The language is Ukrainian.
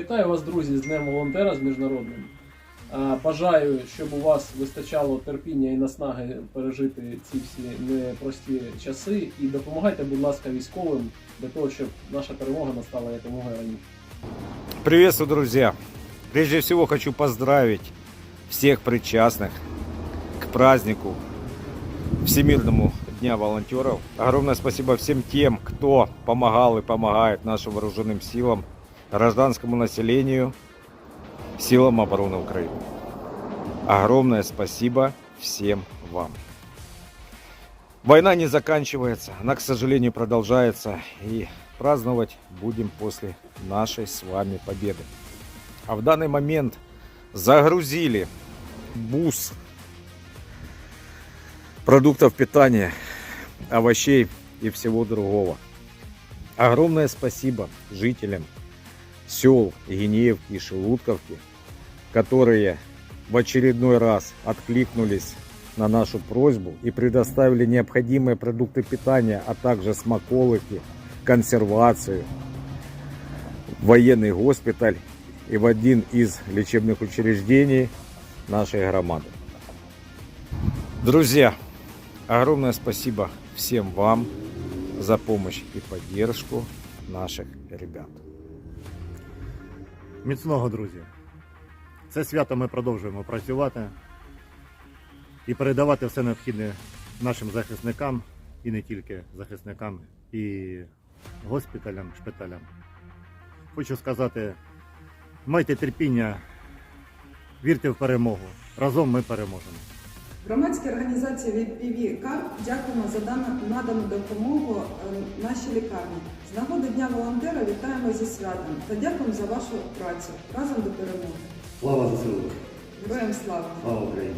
Вітаю вас, друзі, з Днем волонтера з міжнародним. Бажаю, щоб у вас вистачало терпіння і наснаги пережити ці всі непрості часи. І допомагайте, будь ласка, військовим для того, щоб наша перемога настала якомога раніше. Приветствую, друзья! Прежде всего хочу поздравить всех причастных к празднику Всемирному Дня волонтеров. Огромное спасибо всем тем, кто помогал и помогает нашим вооруженным силам, гражданскому населению, силам обороны Украины. Огромное спасибо всем вам. Война не заканчивается, она, к сожалению, продолжается. И праздновать будем после нашей с вами победы. А в данный момент загрузили бус продуктов питания, овощей и всего другого. Огромное спасибо жителям сел Гинеевки и Шелудковки, которые в очередной раз откликнулись на нашу просьбу и предоставили необходимые продукты питания, а также смаколики, консервацию, военный госпиталь и в один из лечебных учреждений нашей громады. Друзья, огромное спасибо всем вам за помощь и поддержку наших ребят. Міцного, друзі! Це свято ми продовжуємо працювати і передавати все необхідне нашим захисникам і не тільки захисникам, і госпіталям, шпиталям. Хочу сказати, майте терпіння, вірте в перемогу. Разом ми переможемо. Громадській організації VPV КАР дякуємо за надану допомогу е, нашій лікарні. З нагоди Дня волонтера вітаємо зі святом та дякуємо за вашу працю разом до перемоги. Слава ЗСУ! Героям слава! Слава Україні!